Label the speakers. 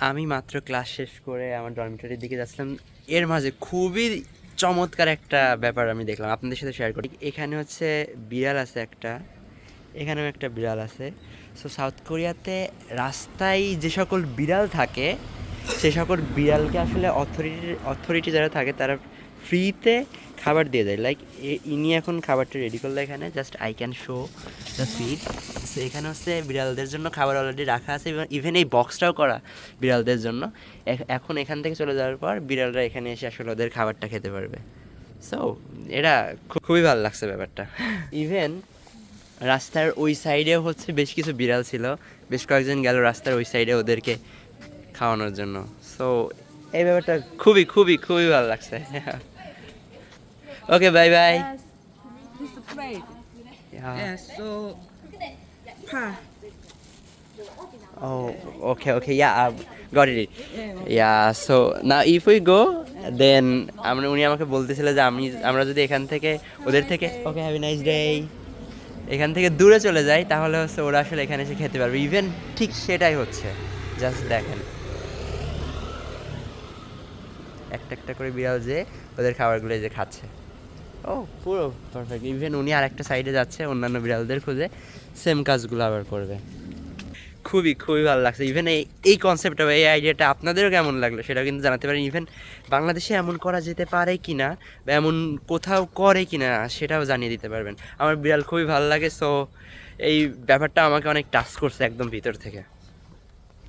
Speaker 1: আমি মাত্র ক্লাস শেষ করে আমার ডরমিটরির দিকে যাচ্ছিলাম। এর মাঝে খুবই চমৎকার একটা ব্যাপার আমি দেখলাম, আপনাদের সাথে শেয়ার করি। এখানে হচ্ছে বিড়াল আছে একটা, এখানেও একটা বিড়াল আছে। সো সাউথ কোরিয়াতে রাস্তায় যে সকল বিড়াল থাকে, সে সকল বিড়ালকে আসলে অথরিটি অথরিটি যারা থাকে, তারা ফ্রিতে খাবার দিয়ে দেয়। লাইক ইনি এখন খাবারটা রেডি করল এখানে just I can show the feed so এখানে হচ্ছে বিড়ালদের জন্য খাবার অলরেডি রাখা আছে, এবং ইভেন এই বক্সটাও করা বিড়ালদের জন্য। এখন এখান থেকে চলে যাওয়ার পর বিড়ালরা এখানে এসে আসলে ওদের খাবারটা খেতে পারবে। সো এটা খুবই ভালো লাগছে ব্যাপারটা। ইভেন রাস্তার ওই সাইডেও হচ্ছে বেশ কিছু বিড়াল ছিল। বেশ কয়েকজন গেল রাস্তার ওই সাইডে ওদেরকে খাওয়ানোর জন্য। সো এই ব্যাপারটা খুবই খুবই খুবই ভালো লাগছে। Okay bye bye
Speaker 2: Yes. This plate. Yes. So, pa.
Speaker 1: Oh, okay, okay, yeah, I got it.
Speaker 2: Yeah.
Speaker 1: Yeah, so now if we go, then আমরা উনি আমাকে বলতেছিল যে আমি আমরা যদি এখান থেকে ওদের থেকে ওকে হ্যাভ নাইস ডে এখান থেকে দূরে চলে যাই তাহলে হচ্ছে ওরা আসলে এখানে এসে খেতে পারবে ইভেন ঠিক সেটাই হচ্ছে জাস্ট দেখেন একটা একটা করে বিড়াল যে ওদের খাবারগুলো এই যে খাচ্ছে ও, পুরো পারফেক্ট ইভেন উনি আর একটা সাইডে যাচ্ছে, অন্যান্য বিড়ালদের খুঁজে সেম কাজগুলো আবার করবে। খুবই খুবই ভালো লাগছে। ইভেন এই এই কনসেপ্টটা এই আইডিয়াটা আপনাদেরও কেমন লাগল সেটাও কিন্তু জানাতে পারেন। ইভেন বাংলাদেশে এমন করা যেতে পারে কি না বা এমন কোথাও করে কি না সেটাও জানিয়ে দিতে পারবেন। আমার বিড়াল খুবই ভালো লাগে সো এই ব্যাপারটা আমাকে অনেক টাচ করছে একদম ভিতর থেকে।